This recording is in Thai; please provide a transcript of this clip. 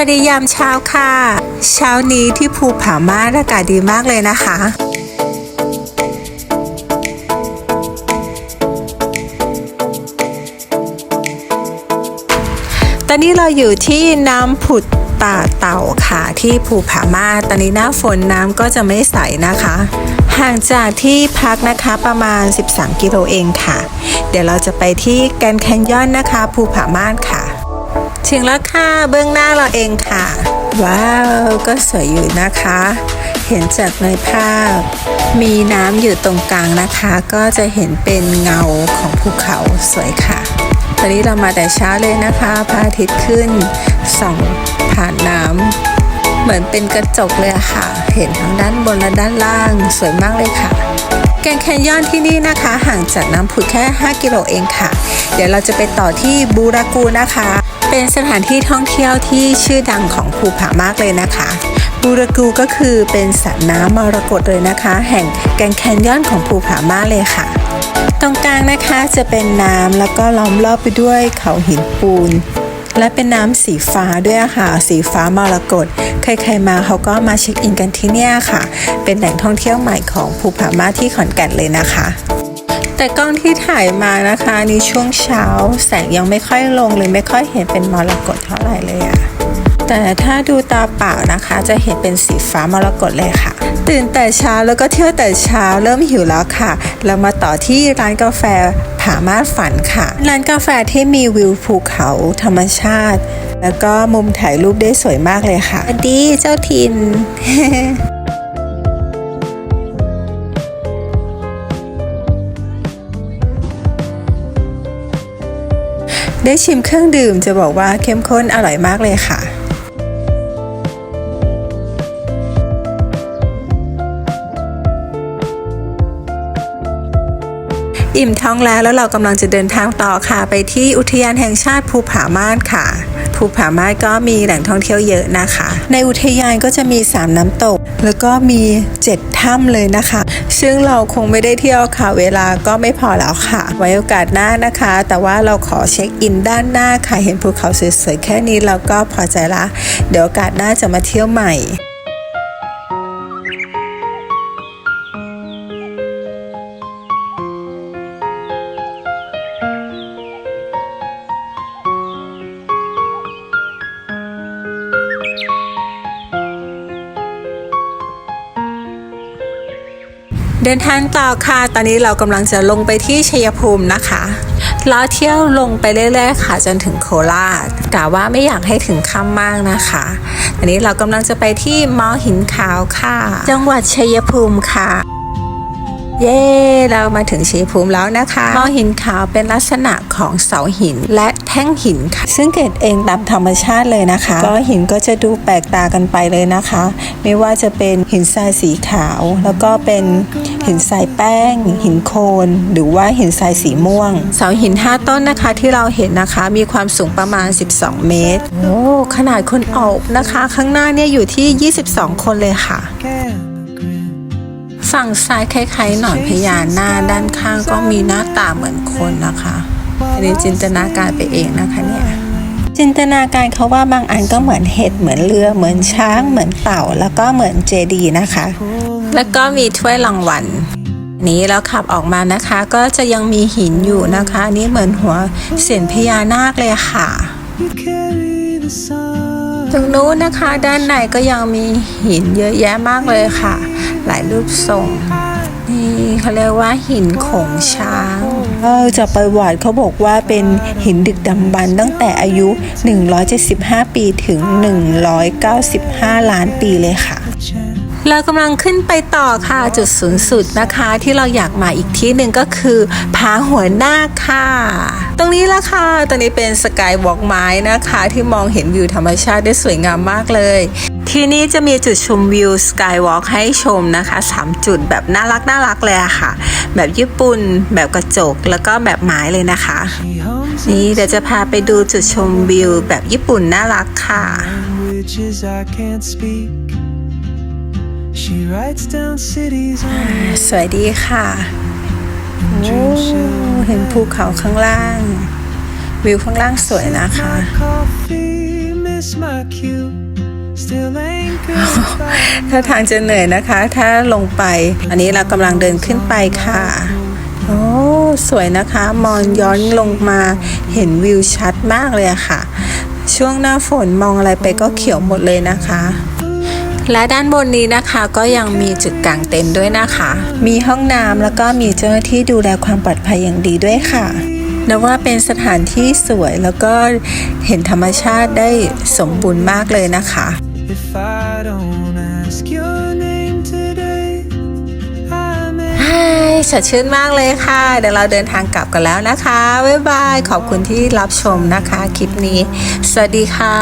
วัสดียามเช้าค่ะ เช้านี้ที่ภูผาม่านอากาศดีมากเลยนะคะตอนนี้เราอยู่ที่น้ำผุดตาเต่าค่ะที่ภูผาม่าตอนนี้หน้าฝนน้ำก็จะไม่ใสนะคะ ห่างจากที่พักนะคะประมาณ 13 กิโลเองค่ะ เดี๋ยวเราจะไปที่แกนแคนยอนนะคะ ภูผาม่านค่ะ ถึงแล้วค่ะเบื้องหน้าเราเองค่ะ ว้าว ก็สวยอยู่นะคะ เห็นจากในภาพ มีน้ำอยู่ตรงกลางนะคะ ก็จะเห็นเป็นเงาของภูเขาสวยค่ะ ตอนนี้เรามาแต่เช้าเลยนะคะพระอาทิตย์ขึ้นส่องผ่านน้ำเหมือนเป็นกระจกเลยค่ะ เห็นทั้งด้านบนและด้านล่างสวยมากเลยค่ะ กรนแคนยอนที่นี่นะคะ ห่างจากน้ำผุดแค่ 5 กิโลเองค่ะ เดี๋ยวเราจะไปต่อที่บูรากูนะคะ เป็นสถานที่ท่องเที่ยวที่ชื่อดังของภูผามากเลยนะคะบูรากูก็คือเป็นสระน้ำมรกตเลยนะคะ แห่งแกรนแคนยอนของภูผาม่าเลยค่ะ ตรงกลางนะคะจะเป็นน้ำแล้วก็ล้อมรอบไปด้วยเขาหินปูนและเป็นน้ำสีฟ้าด้วยค่ะ สีฟ้ามรกต ใครๆมาเขาก็มาเช็คอินกันที่เนี่ยค่ะ เป็นแหล่งท่องเที่ยวใหม่ของภูผาม่าที่ขอนแก่นเลยนะคะ แต่กล้องที่ถ่ายมานะคะนี่ช่วงเช้าแสงยังไม่ค่อยลงเลยไม่ค่อยเห็นเป็นมรกตเท่าไหร่เลยอะแต่ถ้าดูตาเปล่านะคะจะเห็นเป็นสีฟ้ามรกตเลยค่ะ ตื่นแต่เช้าแล้วก็เที่ยวแต่เช้าเริ่มหิวแล้วค่ะ เรามาต่อที่ร้านกาแฟ ผามาดฝันค่ะ ร้านกาแฟที่มีวิวภูเขาธรรมชาติ แล้วก็มุมถ่ายรูปได้สวยมากเลยค่ะสวัสดีเจ้าถิ่นได้ชิมเครื่องดื่มจะบอกว่าเข้มข้นอร่อยมากเลยค่ะ อิ่มท้องแล้วแล้วเรากำลังจะเดินทางต่อค่ะ ไปที่อุทยานแห่งชาติภูผาม่านค่ะ ภูผาม่านก็มีแหล่งท่องเที่ยวเยอะนะคะ ในอุทยานก็จะมี 3 น้ำตก แล้วก็มี 7 ถ้ำเลยนะคะ ซึ่งเราคงไม่ได้เที่ยวค่ะ เวลาก็ไม่พอแล้วค่ะ ไว้โอกาสหน้านะคะ แต่ว่าเราขอเช็คอินด้านหน้าค่ะ เห็นภูเขาสวยๆแค่นี้เราก็พอใจละ เดี๋ยวโอกาสหน้าจะมาเที่ยวใหม่ เดินทางต่อค่ะ ตอนนี้เรากำลังจะลงไปที่ชัยภูมินะคะแล้วเที่ยวลงไปเรื่อยๆค่ะจนถึงโคราชกะว่าไม่อยากให้ถึงค่ำมากนะคะอันนี้เรากำลังจะไปที่มอหินขาวค่ะ จังหวัดชัยภูมิค่ะเย้ เรามาถึงชัยภูมิแล้วนะคะมอหินขาวเป็นลักษณะของเสาหินและแท่งหินค่ะ ซึ่งเกิดเองตามธรรมชาติเลยนะคะก็หินก็จะดูแปลกตากันไปเลยนะคะ ไม่ว่าจะเป็นหินทรายสีขาว แล้วก็เป็น หินทรายแป้ง หินโคน หรือว่าหินทรายสีม่วง เสาหิน 5 ต้นนะคะที่เราเห็นนะคะมีความสูงประมาณ 12 เมตร โอ้ขนาดคนออกนะคะ ข้างหน้าเนี่ยอยู่ที่ 22 คนเลยค่ะฝั่งซ้ายคล้ายๆหนอนพญานาคด้านข้างก็มีหน้าตาเหมือนคนนะคะอันนี้จินตนาการไปเองนะคะเนี่ยจินตนาการเขาว่าบางอันก็เหมือนเห็ดเหมือนเรือเหมือนช้างเหมือนเต่า แล้วก็เหมือนเจดีย์นะคะ แล้วก็มีถ้วยรางวัลนี้แล้วขับออกมานะคะ ก็จะยังมีหินอยู่นะคะนี่เหมือนหัวเสียนพญานาคเลยค่ะตรงนู้นนะคะด้านในก็ยังมีหินเยอะแยะมากเลยค่ะ หลายรูปทรงนี่เขาเรียกว่าหินโขงช้างเออจากประวัติเขาบอกว่าเป็นหินดึกดำบรรพ์ตั้งแต่อายุ 175 ปีถึง 195 ล้านปีเลยค่ะ เรากำลังขึ้นไปต่อค่ะจุดสูงสุดนะคะ ที่เราอยากมาอีกที่หนึ่งก็คือผาหัวหน้าค่ะ ตรงนี้ละค่ะตรงนี้เป็นสกายวอล์กไม้นะคะ ที่มองเห็นวิวธรรมชาติได้สวยงามมากเลย ที่นี่จะมีจุดชมวิวสกายวอล์กให้ชมนะคะ 3 จุดแบบน่ารักน่ารักเลยค่ะ แบบญี่ปุ่น แบบกระจกแล้วก็แบบไม้เลยนะคะ นี่เดี๋ยวจะพาไปดูจุดชมวิวแบบญี่ปุ่นน่ารักค่ะ Languages I can't speak. สวยดีค่ะโอ้เห็นภูเขาข้างล่าง วิวข้างล่างสวยนะคะ coffee miss my cue. Still ain't goodbye. ถ้าทางจะเหนื่อยนะคะ ถ้าลงไป อันนี้เรากำลังเดินขึ้นไปค่ะ โอ้สวยนะคะ มองย้อนลงมาเห็นวิวชัดมากเลยอะค่ะ ช่วงหน้าฝนมองอะไรไปก็เขียวหมดเลยนะคะ และด้านบนนี้นะคะก็ยังมีจุดกางเต็นท์ด้วยนะคะ มีห้องน้ำแล้วก็มีเจ้าหน้าที่ดูแลความปลอดภัยอย่างดีด้วยค่ะนับว่าเป็นสถานที่สวยแล้วก็เห็นธรรมชาติได้สมบูรณ์มากเลยนะคะ If I don't ask your name today, I may ใช่สดชื่นมากเลยค่ะ เดี๋ยวเราเดินทางกลับกันแล้วนะคะ บ๊ายบาย ขอบคุณที่รับชมนะคะ คลิปนี้ สวัสดีค่ะ